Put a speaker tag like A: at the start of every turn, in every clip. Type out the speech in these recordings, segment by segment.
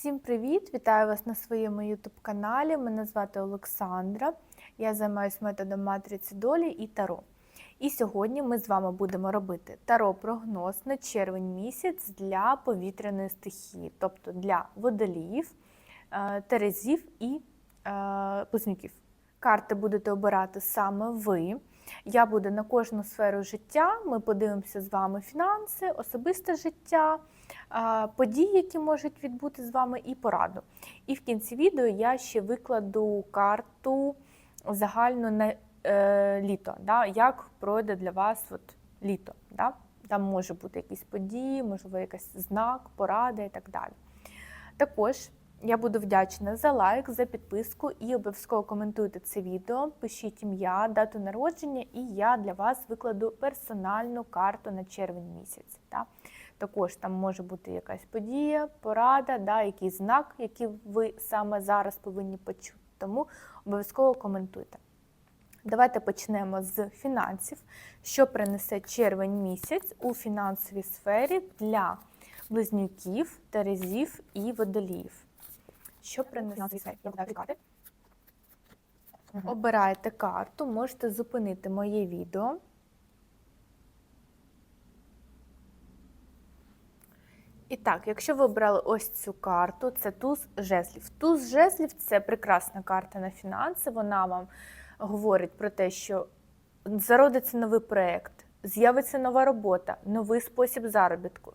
A: Всім привіт! Вітаю вас на своєму YouTube каналі. Мене звати Олександра. Я займаюся методом матриці долі і таро. І сьогодні ми з вами будемо робити таро-прогноз на червень місяць для повітряної стихії, тобто для водоліїв, е, терезів і е, близнюків. Карти будете обирати саме ви. Я буду на кожну сферу життя. Ми подивимося з вами фінанси, особисте життя, події, які можуть відбути з вами, і пораду. І в кінці відео я ще викладу карту загально на е, літо, да, як пройде для вас от, літо. Да? Там може бути якісь події, можливо, якийсь знак, порада і так далі. Також я буду вдячна за лайк, за підписку і обов'язково коментуйте це відео, пишіть ім'я, дату народження, і я для вас викладу персональну карту на червень місяць. Да? Також там може бути якась подія, порада, да, якийсь знак, який ви саме зараз повинні почути. Тому обов'язково коментуйте. Давайте почнемо з фінансів. Що принесе червень місяць у фінансовій сфері для близнюків, терезів і водоліїв? Що принесе сфері? Обирайте карту, можете зупинити моє відео. І так, якщо ви обрали ось цю карту, це туз жезлів. Туз жезлів це прекрасна карта на фінанси. Вона вам говорить про те, що зародиться новий проєкт, з'явиться нова робота, новий спосіб заробітку,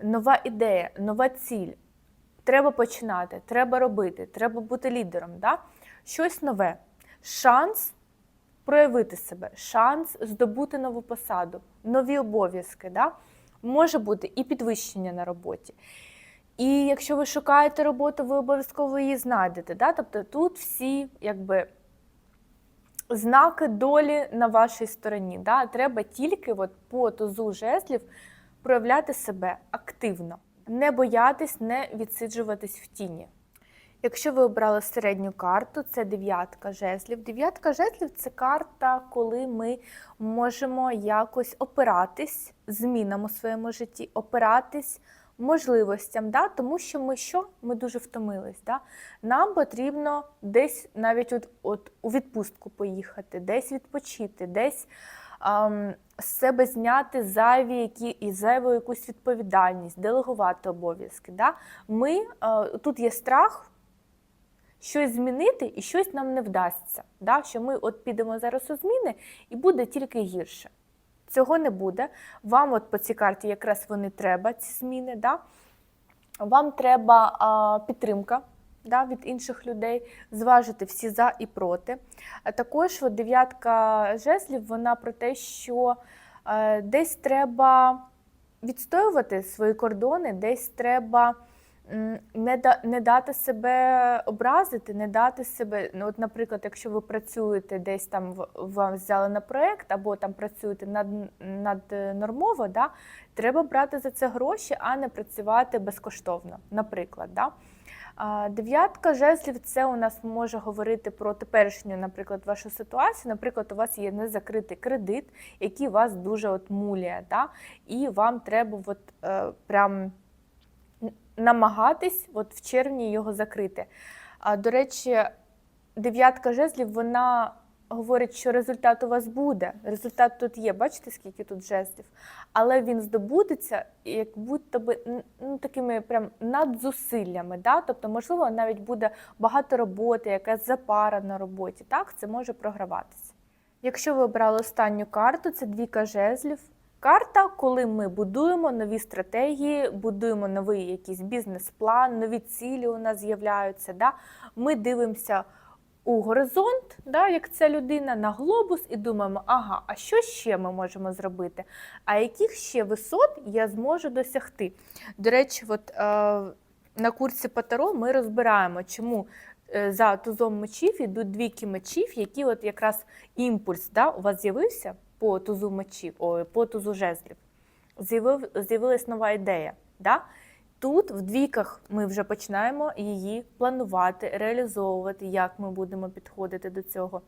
A: нова ідея, нова ціль. Треба починати, треба робити, треба бути лідером. Да? Щось нове. Шанс проявити себе, шанс здобути нову посаду, нові обов'язки. Да? Може бути і підвищення на роботі. І якщо ви шукаєте роботу, ви обов'язково її знайдете. Да? Тобто тут всі якби, знаки долі на вашій стороні. Да? Треба тільки от по тузу жезлів проявляти себе активно, не боятись, не відсиджуватись в тіні. Якщо ви обрали середню карту, це дев'ятка жезлів. Дев'ятка жезлів це карта, коли ми можемо якось опиратись змінам у своєму житті, опиратись можливостям, да? тому що ми що? Ми дуже втомились. Да? Нам потрібно десь навіть от, от у відпустку поїхати, десь відпочити, десь ем, з себе зняти зайві які, і зайву якусь відповідальність, делегувати обов'язки. Да? Ми, е, Тут є страх щось змінити і щось нам не вдасться. Да? Що ми от підемо зараз у зміни і буде тільки гірше. Цього не буде. Вам от по цій карті якраз вони треба, ці зміни. Да? Вам треба а, підтримка да, від інших людей, зважити всі за і проти. А також от дев'ятка жезлів, вона про те, що е, десь треба відстоювати свої кордони, десь треба не да, не дати себе образити, не дати себе. Ну, от, наприклад, якщо ви працюєте десь там вам взяли на проєкт, або там працюєте над наднормово, да, треба брати за це гроші, а не працювати безкоштовно, наприклад. Да. Дев'ятка жезлів це у нас може говорити про теперішню, наприклад, вашу ситуацію. Наприклад, у вас є незакритий кредит, який вас дуже от муляє, да? і вам треба от, е, прям намагатись от в червні його закрити. А, До речі, дев'ятка жезлів вона говорить, що результат у вас буде. Результат тут є, бачите, скільки тут жезлів, але він здобудеться як будто би ну, такими прям надзусиллями. Да? Тобто, можливо, навіть буде багато роботи, якась запара на роботі. Так, це може програватися. Якщо ви обрали останню карту, це двіка жезлів. Карта, коли ми будуємо нові стратегії, будуємо новий якийсь бізнес-план, нові цілі у нас з'являються. Да? Ми дивимося у горизонт, да, як ця людина, на глобус, і думаємо, ага, а що ще ми можемо зробити? А яких ще висот я зможу досягти? До речі, от, е, на курсі по Таро ми розбираємо, чому. е, За тузом мечів йдуть двійки мечів, які от якраз імпульс да, у вас з'явився по тузу мечів, о, по тузу жезлів. З'явилась нова ідея. Да? Тут в двійках ми вже починаємо її планувати, реалізовувати, як ми будемо підходити до цього.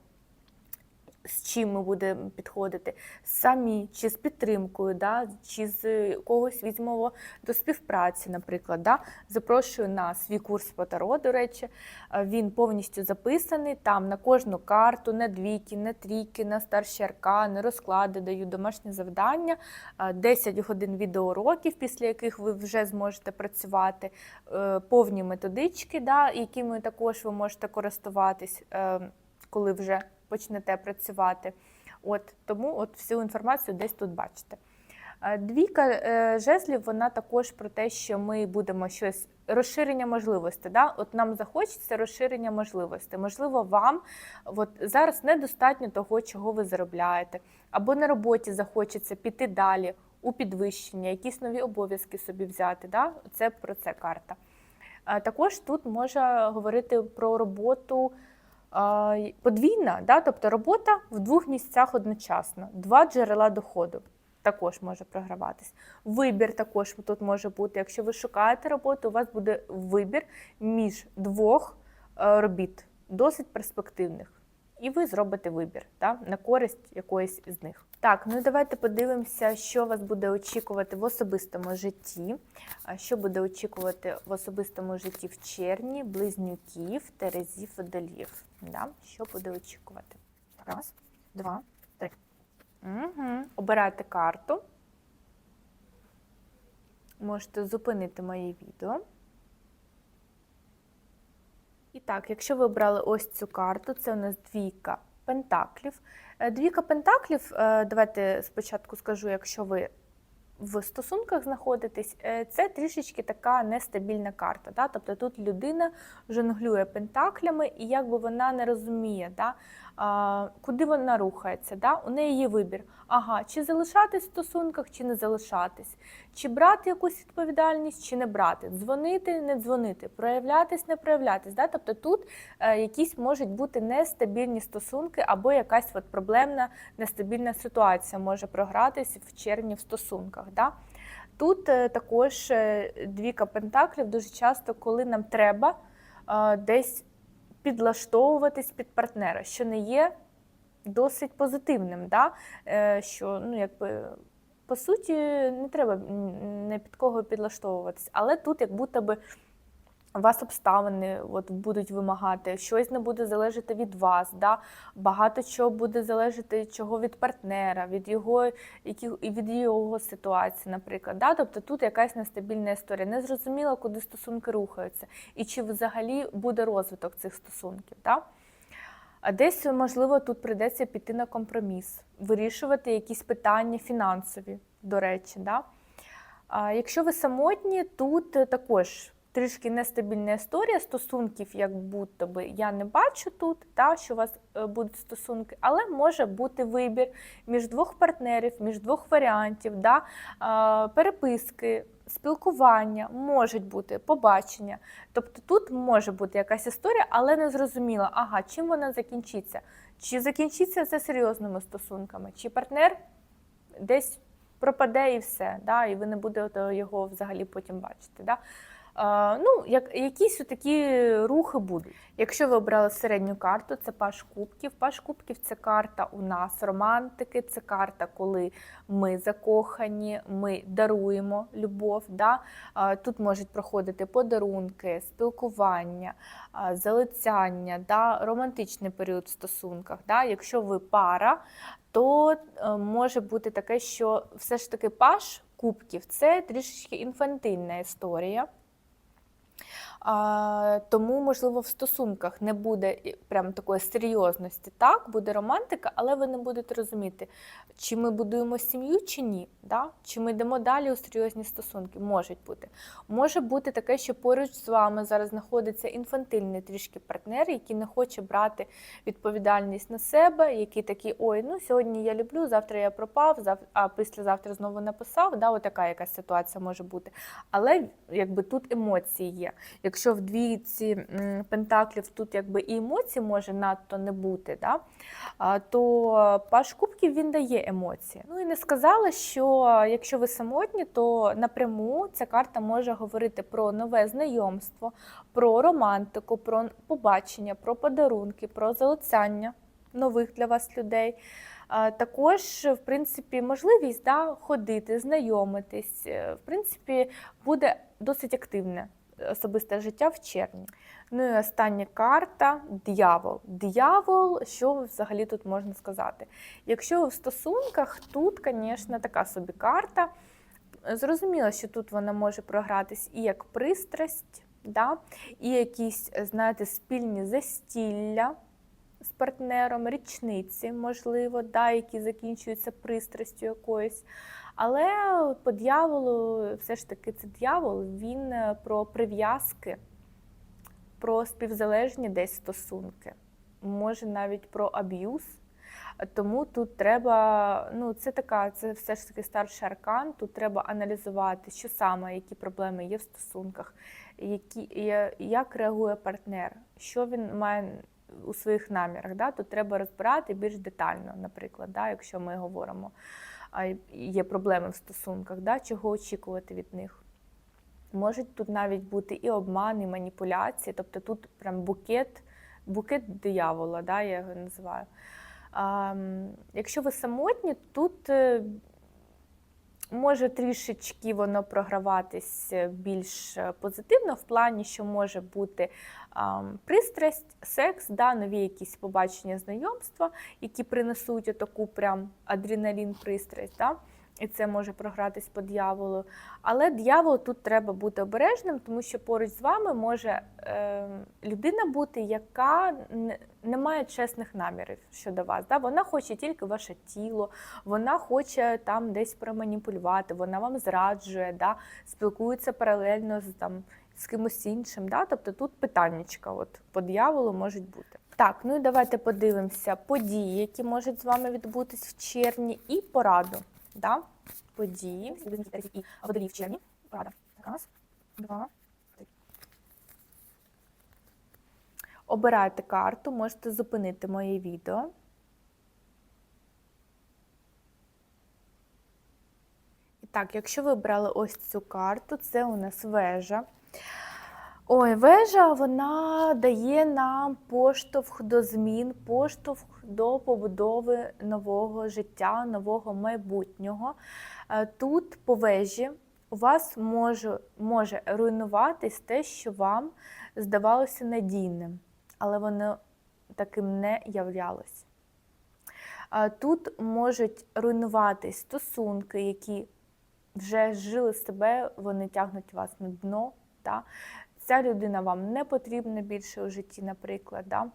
A: З чим ми будемо підходити, самі чи з підтримкою, да, чи з когось візьмемо до співпраці, наприклад. Да. Запрошую на свій курс по таро, до речі, Е, він повністю записаний. Там на кожну карту, на двійки, на трійки, на старші аркани, розклади даю домашні завдання, е, 10 годин відеоуроків, після яких ви вже зможете працювати, е, повні методички, да, якими також ви можете користуватись, е, коли вже почнете працювати. От тому от всю інформацію десь тут бачите. Е, Двійка е, жезлів, вона також про те, що ми будемо щось розширення можливостей. Да? От нам захочеться розширення можливостей. Можливо, вам от зараз недостатньо того, чого ви заробляєте, або на роботі захочеться піти далі у підвищення, якісь нові обов'язки собі взяти. Да? Це про це карта. Е, Також тут може говорити про роботу подвійна, да? тобто робота в двох місцях одночасно, два джерела доходу також може програватись. Вибір також тут може бути. Якщо ви шукаєте роботу, у вас буде вибір між двох е, робіт, досить перспективних. І ви зробите вибір да, на користь якоїсь з них. Так, ну давайте подивимося, що вас буде очікувати в особистому житті. Що буде очікувати в особистому житті в червні, близнюків, терезів, водолів. Да? Що буде очікувати? Раз, два, три. Угу. Обирайте карту. Можете зупинити моє відео. І так, якщо ви брали ось цю карту, це у нас двійка пентаклів. Е, Двійка пентаклів, е, давайте спочатку скажу, якщо ви в стосунках знаходитесь, е, це трішечки така нестабільна карта. Да? Тобто тут людина жонглює пентаклями, і якби вона не розуміє, да? Куди вона рухається. Да? У неї є вибір. Ага, чи залишатись в стосунках, чи не залишатись, чи брати якусь відповідальність, чи не брати, дзвонити, не дзвонити, проявлятись, не проявлятись. Да? Тобто тут е, якісь можуть бути нестабільні стосунки або якась от проблемна нестабільна ситуація може програтись в червні в стосунках. Да? Тут е, також е, двійка пентаклів дуже часто, коли нам треба десь підлаштовуватись під партнера, що не є досить позитивним. Да? Е, Що ну, якби, по суті не треба не під кого підлаштовуватись, але тут як будто би вас обставини от, будуть вимагати, щось не буде залежати від вас, да? багато чого буде залежати чого від партнера, від його, які, від його ситуації, наприклад. Да? Тобто тут якась нестабільна історія. Не зрозуміло, куди стосунки рухаються, і чи взагалі буде розвиток цих стосунків. Да? А десь, можливо, тут прийдеться піти на компроміс, вирішувати якісь питання фінансові, до речі. Да? А якщо ви самотні, тут також трішки нестабільна історія стосунків, як будто би я не бачу тут, та, що у вас е, будуть стосунки, але може бути вибір між двох партнерів, між двох варіантів, да, переписки, спілкування, можуть бути побачення. Тобто тут може бути якась історія, але не зрозуміло, ага, чим вона закінчиться. Чи закінчиться це серйозними стосунками, чи партнер десь пропаде і все, да, і ви не будете його взагалі потім бачити. Да. Ну, як, якісь такі рухи будуть. Якщо ви обрали середню карту, це паш кубків. Паш кубків це карта у нас романтики, це карта, коли ми закохані, ми даруємо любов. Да? Тут можуть проходити подарунки, спілкування, залицяння, да? романтичний період в стосунках. Да? Якщо ви пара, то е, може бути таке, що все ж таки паш кубків це трішечки інфантильна історія. А, тому, можливо, в стосунках не буде прям такої серйозності. Так, буде романтика, але ви не будете розуміти, чи ми будуємо сім'ю, чи ні. Да? Чи ми йдемо далі у серйозні стосунки? Можуть бути. Може бути таке, що поруч з вами зараз знаходиться інфантильний трішки партнер, який не хоче брати відповідальність на себе, який такий, ой, ну сьогодні я люблю, завтра я пропав, зав... а післязавтра знову написав. Да? Отака якась ситуація може бути. Але якби тут емоції є. Якщо в двійці пентаклів тут якби і емоцій може надто не бути, да? то паш кубків він дає емоції. Ну і не сказала, що якщо ви самотні, то напряму ця карта може говорити про нове знайомство, про романтику, про побачення, про подарунки, про залицяння. нових для вас людей. Також, в принципі, можливість да, ходити, знайомитись. Е, В принципі, буде досить активне особисте життя в червні. Ну і остання карта диявол. Диявол, що взагалі тут можна сказати? Якщо в стосунках, тут, звісно, така собі карта. Зрозуміло, що тут вона може програтись і як пристрасть, да? і якісь, знаєте, спільні застілля з партнером, річниці, можливо, да, які закінчуються пристрастю якоюсь. Але по дьяволу, все ж таки, це дьявол, він е, про прив'язки, про співзалежні десь стосунки, може навіть про аб'юз. Тому тут треба, ну це така, це все ж таки старший аркан. Тут треба аналізувати, що саме, які проблеми є в стосунках, які, як реагує партнер, що він має у своїх намірах. Да? Тут треба розбирати більш детально, наприклад, да? якщо ми говоримо, а є проблеми в стосунках, да? чого очікувати від них. Можуть тут навіть бути і обман, і маніпуляції, тобто тут прям букет, букет диявола, да, я його називаю. А, якщо ви самотні, тут е, може трішечки воно програватись е, більш е, позитивно, в плані, що може бути а, пристрасть, секс, да, нові якісь побачення, знайомства, які принесуть таку прям адреналін пристрасть. Да? І це може програтись по дьяволу. Але дьявол тут треба бути обережним, тому що поруч з вами може е, людина бути, яка не, має чесних намірів щодо вас. Да? Вона хоче тільки ваше тіло, вона хоче там десь проманіпулювати, вона вам зраджує, да? спілкується паралельно з там. З кимось іншим, да? тобто тут питаннячка от, по дьяволу можуть бути. Так, ну і давайте подивимося події, які можуть з вами відбутись в червні, і пораду. Да? Події, і водолій в червні. Порада. Раз, два, три. Обирайте карту, можете зупинити моє відео. І так, якщо ви обрали ось цю карту, це у нас вежа. Ой, вежа вона дає нам поштовх до змін, поштовх до побудови нового життя, нового майбутнього. Е, Тут по вежі у вас може, може руйнуватись те, що вам здавалося надійним, але воно таким не являлось. Е, Тут можуть руйнуватись стосунки, які вже жили себе, вони тягнуть вас на дно. Да? Ця людина вам не потрібна більше у житті, наприклад. Да?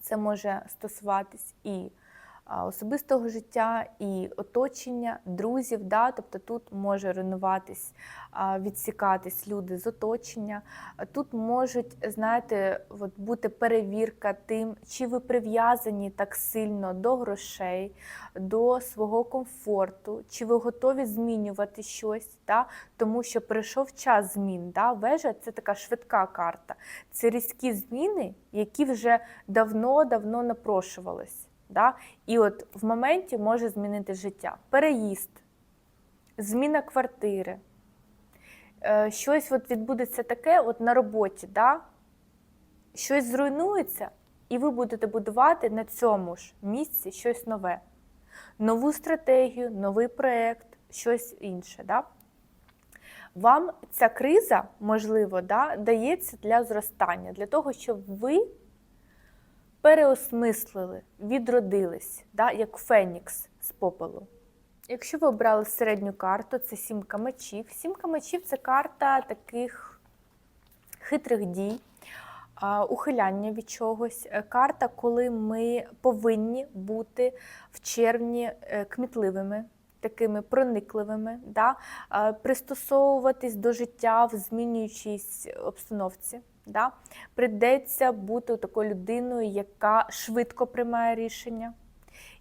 A: Це може стосуватись і особистого життя, і оточення, друзів. Да? Тобто тут може руйнуватись, відсікатись люди з оточення. Тут можуть, знаєте, от бути перевірка тим, чи ви прив'язані так сильно до грошей, до свого комфорту, чи ви готові змінювати щось, да? тому що прийшов час змін. Да? Вежа це така швидка карта. Це різкі зміни, які вже давно-давно напрошувались. Да? І от в моменті може змінити життя. Переїзд, зміна квартири. Е, Щось от відбудеться таке от на роботі, да? щось зруйнується, і ви будете будувати на цьому ж місці щось нове. Нову стратегію, новий проєкт, щось інше. Да? Вам ця криза, можливо, да, дається для зростання, для того, щоб ви переосмислили, відродились, да, як фенікс з попелу. Якщо ви обрали середню карту, це сімка мечів. Сімка мечів це карта таких хитрих дій, ухиляння від чогось. Е, Карта, коли ми повинні бути в червні е, кмітливими, такими проникливими, да? пристосовуватись до життя в змінюючійсь обстановці. Да? Придеться бути такою людиною, яка швидко приймає рішення,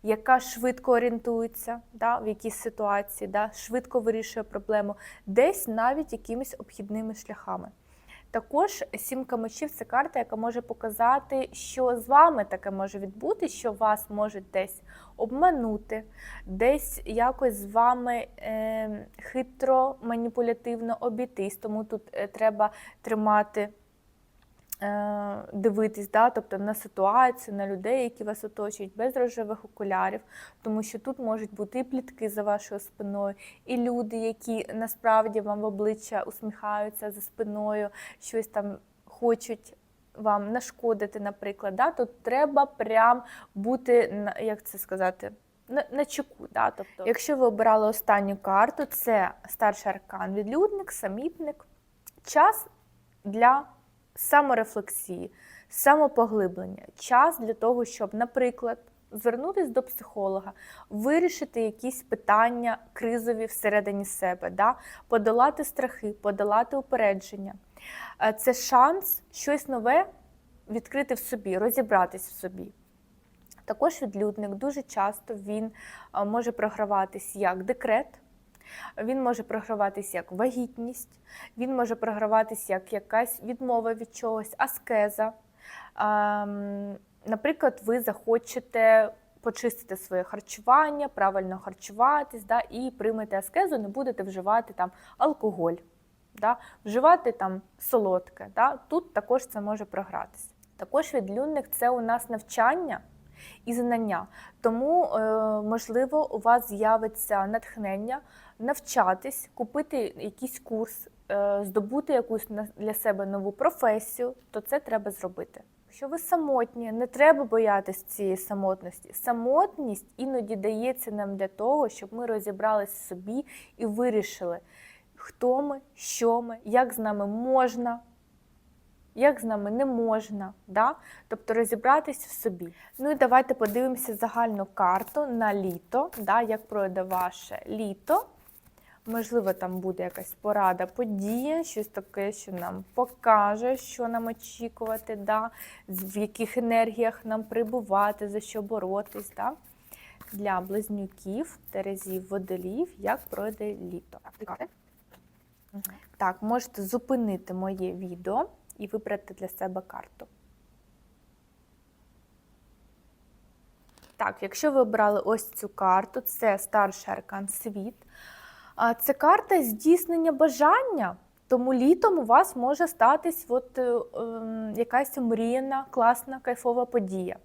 A: яка швидко орієнтується да, в якійсь ситуації, да, швидко вирішує проблему, десь навіть якимись обхідними шляхами. Також сімка мечів це карта, яка може показати, що з вами таке може відбути, що вас можуть десь обманути, десь якось з вами е, хитро, маніпулятивно обійтись. Тому тут е, треба тримати дивитись, да, тобто на ситуацію, на людей, які вас оточують, без рожевих окулярів, тому що тут можуть бути і плітки за вашою спиною, і люди, які насправді вам в обличчя усміхаються за спиною, щось там хочуть. Вам нашкодити, наприклад, да, тут треба прям бути як це сказати, на, на чеку. Да? Тобто, якщо ви обирали останню карту, це старший аркан, відлюдник, самітник, час для саморефлексії, самопоглиблення, час для того, щоб, наприклад, звернутися до психолога, вирішити якісь питання кризові всередині себе, да? подолати страхи, подолати упередження. Е, Це шанс щось нове відкрити в собі, розібратись в собі. Також відлюдник дуже часто він може програватись як декрет, він може програватись як вагітність, він може програватись як якась відмова від чогось, аскеза. Наприклад, ви захочете почистити своє харчування, правильно харчуватись, да, і приймете аскезу, не будете вживати там алкоголь, да, вживати там солодке. Да, тут також це може програтися. Також відлюдник це у нас навчання і знання. Тому, е, можливо, у вас з'явиться натхнення навчатись, купити якийсь курс, е, здобути якусь для себе нову професію, то це треба зробити. Якщо ви самотні, не треба боятися цієї самотності. Самотність іноді дається нам для того, щоб ми розібралися в собі і вирішили, хто ми, що ми, як з нами можна, як з нами не можна, да? тобто розібратись в собі. Ну і давайте подивимося загальну карту на літо, да? як пройде ваше літо. Можливо, там буде якась порада, подія, щось таке, що нам покаже, що нам очікувати, да? в яких енергіях нам прибувати, за що боротись. Да? Для близнюків, терезів, водолів, як пройде літо. Так, можете зупинити моє відео і вибрати для себе карту. Так, якщо ви обрали ось цю карту, це старший аркан світ. Це карта здійснення бажання. Тому літом у вас може статись от, е, ем, якась мріяна, класна, кайфова подія.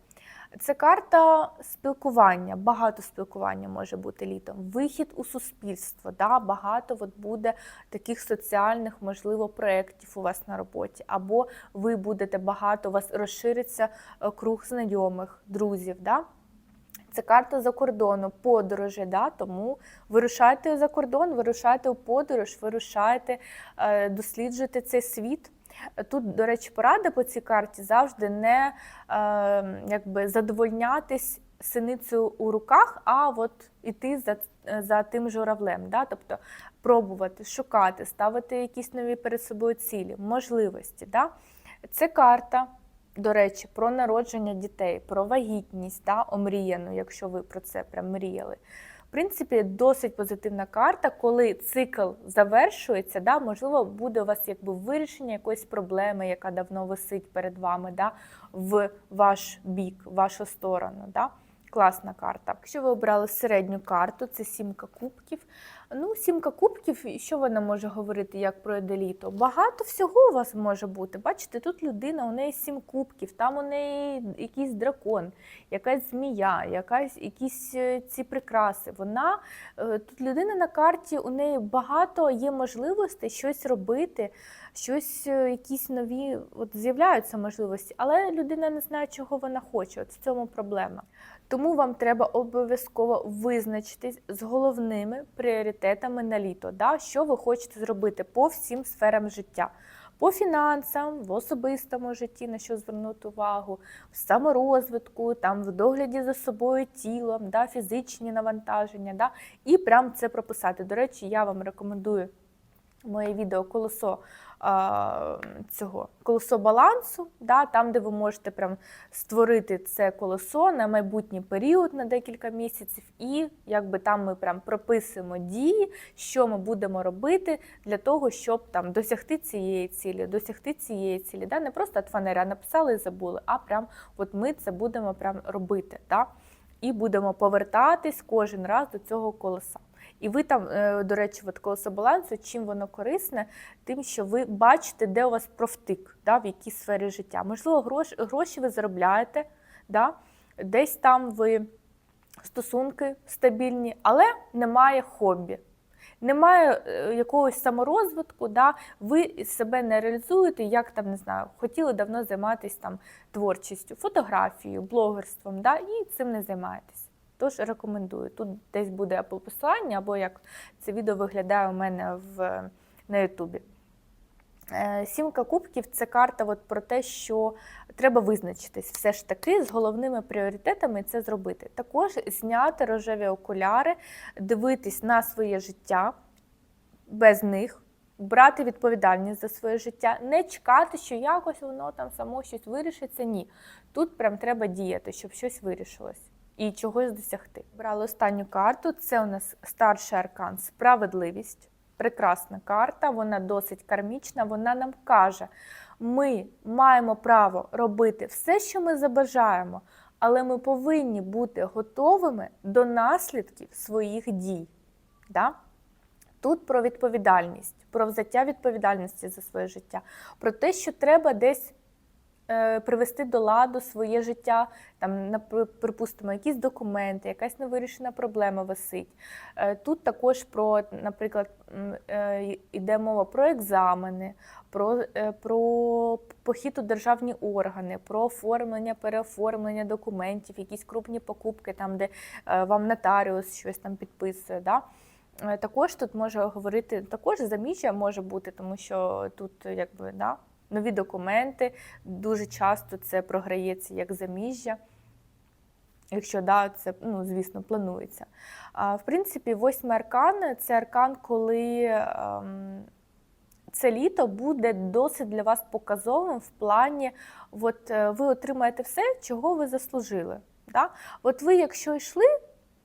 A: Це карта спілкування, багато спілкування може бути літом. Вихід у суспільство. Да? Багато от буде таких соціальних, можливо, проєктів у вас на роботі. Або ви будете багато, у вас розшириться е, круг знайомих, друзів. Да? Це карта за кордону, подорожі, да? тому вирушайте за кордон, вирушайте у подорож, вирушайте, е, досліджуйте цей світ. Тут, до речі, порада по цій карті завжди не е, якби задовольнятись синицею у руках, а от іти за, за тим журавлем. Да? Тобто пробувати, шукати, ставити якісь нові перед собою цілі, можливості. Да? Це карта, до речі, про народження дітей, про вагітність, да? омріяну, якщо ви про це прям мріяли. В принципі, досить позитивна карта, коли цикл завершується, да, можливо, буде у вас якби вирішення якоїсь проблеми, яка давно висить перед вами, да, в ваш бік, в вашу сторону. Да. Класна карта. Якщо ви обрали середню карту, це сімка кубків. Ну, сімка кубків, що вона може говорити, як пройде літо? Багато всього у вас може бути. Бачите, тут людина, у неї сім кубків, там у неї якийсь дракон, якась змія, якась, якісь е, ці прикраси. Вона е, тут людина на карті, у неї багато є можливостей щось робити, щось, е, якісь нові, от з'являються можливості, але людина не знає, чого вона хоче. От в цьому проблема. Тому вам треба обов'язково визначитись з головними пріоритетами на літо, да? що ви хочете зробити по всім сферам життя. По фінансам, в особистому житті, на що звернути увагу, в саморозвитку, там, в догляді за собою тілом, да, фізичні навантаження. Да, і прям це прописати. До речі, я вам рекомендую моє відео колесо цього колесо балансу, да, там, де ви можете прям створити це колесо на майбутній період на декілька місяців, і якби там ми прям прописуємо дії, що ми будемо робити для того, щоб там досягти цієї цілі, досягти цієї цілі. Да? Не просто от фанера написали і забули, а прям от ми це будемо прям робити. Да? і будемо повертатись кожен раз до цього колеса. І ви там, е, до речі, от колесо балансу, чим воно корисне, тим, що ви бачите, де у вас профтик, да, в якій сфері життя. Можливо, гроші, гроші ви заробляєте, да, десь там ви стосунки стабільні, але немає хобі. Немає е, якогось саморозвитку, да, ви себе не реалізуєте, як там не знаю, хотіли давно займатися там творчістю, фотографією, блогерством, да, і цим не займаєтесь. Тож рекомендую. Тут десь буде або посилання, або як це відео виглядає у мене в, на Ютубі. Е, Сімка кубків це карта от про те, що треба визначитись все ж таки з головними пріоритетами це зробити. Також зняти рожеві окуляри, дивитись на своє життя без них, брати відповідальність за своє життя, не чекати, що якось воно там само щось вирішиться. Ні. Тут прям треба діяти, щоб щось вирішилось і чогось досягти. Брали останню карту. Це у нас старший аркан справедливість. Прекрасна карта, вона досить кармічна. Вона нам каже, ми маємо право робити все, що ми забажаємо, але ми повинні бути готовими до наслідків своїх дій. Да? Тут про відповідальність, про взяття відповідальності за своє життя, про те, що треба десь привести до ладу своє життя, там, припустимо, якісь документи, якась невирішена проблема висить. Е, Тут також про, наприклад, е, йде мова про екзамени, про, е, про похід у державні органи, про оформлення, переоформлення документів, якісь крупні покупки, там, де е, вам нотаріус щось там підписує. Да? Е, Також тут може говорити, також заміжжя може бути, тому що тут якби да, нові документи, дуже часто це програється як заміжжя. Якщо да, це ну, звісно планується. А, в принципі, восьмий аркан це аркан, коли ем, це літо буде досить для вас показовим в плані, от е, ви отримаєте все, чого ви заслужили. Да? От ви, якщо йшли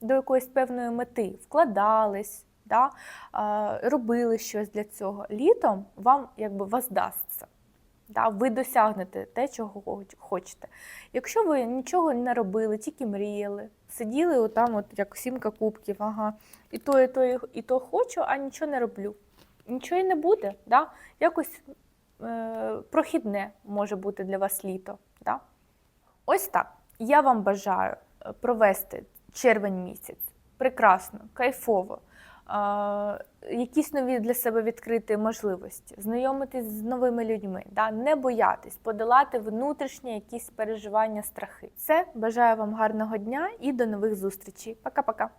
A: до якоїсь певної мети, вкладались, да? а, робили щось для цього, літом вам якби воздасться. Да, ви досягнете те, чого хочете. Якщо ви нічого не робили, тільки мріяли, сиділи отам, от як сімка кубків, ага, і то, і то, і, то хочу, а нічого не роблю. Нічого і не буде. Да? Якось е, прохідне може бути для вас літо. Да? Ось так. Я вам бажаю е, провести червень місяць прекрасно, кайфово. Якісь нові для себе відкрити можливості, знайомитись з новими людьми, да? не боятись, подолати внутрішні якісь переживання, страхи. Все, бажаю вам гарного дня і до нових зустрічей. Пока-пока.